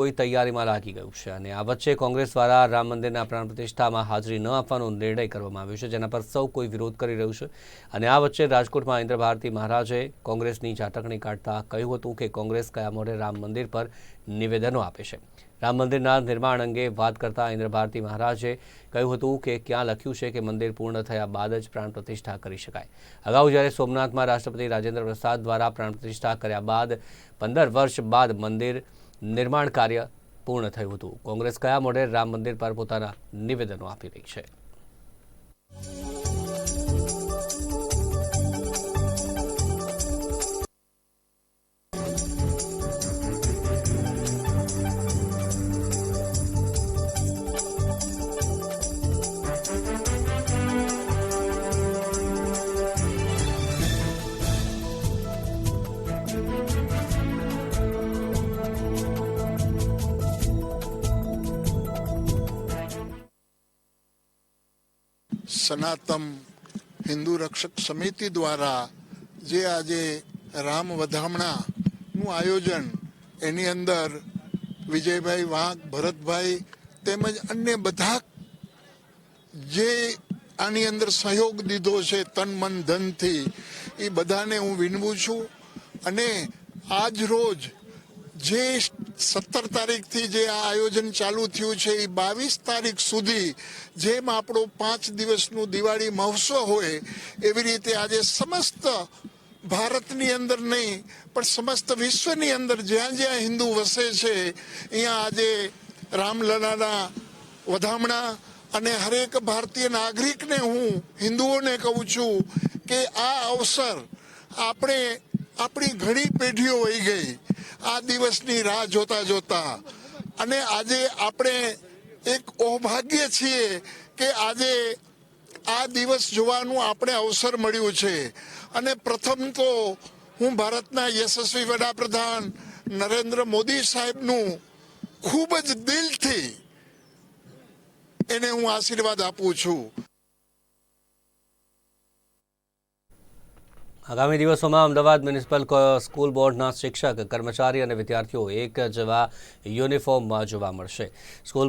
કોઈ તૈયારીમાં લાગી ગયું છે અને આ વચ્ચે કોંગ્રેસ દ્વારા રામ મંદિરના પ્રાણ પ્રતિષ્ઠામાં હાજરી ન આપવાનો નિર્ણય કરવામાં આવ્યો છે, જેના પર સૌ કોઈ વિરોધ કરી રહ્યું છે. અને આ વચ્ચે રાજકોટમાં ઇન્દ્ર ભારતી મહારાજે કોંગ્રેસની ઝાટકણી કાઢતા કહ્યું હતું કે કોંગ્રેસ કયા મોઢે રામ મંદિર પર નિવેદનો આપે છે. રામ મંદિરના નિર્માણ અંગે વાત કરતા ઇન્દ્ર ભારતી મહારાજે કહ્યું હતું કે ક્યાં લખ્યું છે કે મંદિર પૂર્ણ થયા બાદ જ પ્રાણ પ્રતિષ્ઠા કરી શકાય. અગાઉ જ્યારે સોમનાથમાં રાષ્ટ્રપતિ રાજેન્દ્ર પ્રસાદ દ્વારા પ્રાણ પ્રતિષ્ઠા કર્યા બાદ, પંદર વર્ષ બાદ મંદિર નિર્માણ કાર્ય પૂર્ણ થયું હતું. કોંગ્રેસ કયા મોડે રામ મંદિર પર પોતાના નિવેદનો આપી રહી છે? સનાતમ હિન્દુ રક્ષક સમિતિ દ્વારા જે આજે રામ વધામણાનું આયોજન, એની અંદર વિજયભાઈ વાંક ભરતભાઈ તેમજ અન્ય બધા જે આની અંદર સહયોગ દીધો છે તન, મન ધનથી એ બધાને હું વિનવું છું. અને આજ રોજ જે સત્તર તારીખથી જે આ આયોજન ચાલુ થયું છે, એ બાવીસ તારીખ સુધી જેમ આપણો પાંચ દિવસનું દિવાળી મહોત્સવ હોય, એવી રીતે આજે સમસ્ત ભારતની અંદર નહીં, પણ સમસ્ત વિશ્વની અંદર જ્યાં જ્યાં હિન્દુ વસે છે, અહીંયા આજે રામલલાના વધામણા અને હરેક ભારતીય નાગરિકને હું હિન્દુઓને કહું છું કે આ અવસર આપણે આપણી ઘણી પેઢીઓ વહી ગઈ. આ દિવસની રાહ જોતા જોતા. અને આજે આપણે એક ઔભાગ્ય છીએ કે આજે આ દિવસ જોવાનું આપણે અવસર મળ્યું છે. અને પ્રથમ તો હું ભારતના યશસ્વી વડાપ્રધાન નરેન્દ્ર મોદી સાહેબનું ખૂબ જ દિલથી એને હું આશીર્વાદ આપું છું. આગામી દિવસોમાં અમદાવાદ મ્યુનિસિપલ સ્કૂલ બોર્ડના શિક્ષક, કર્મચારી અને વિદ્યાર્થીઓ એક જેવા યુનિફોર્મમાં જોવા મળશે. સ્કૂલ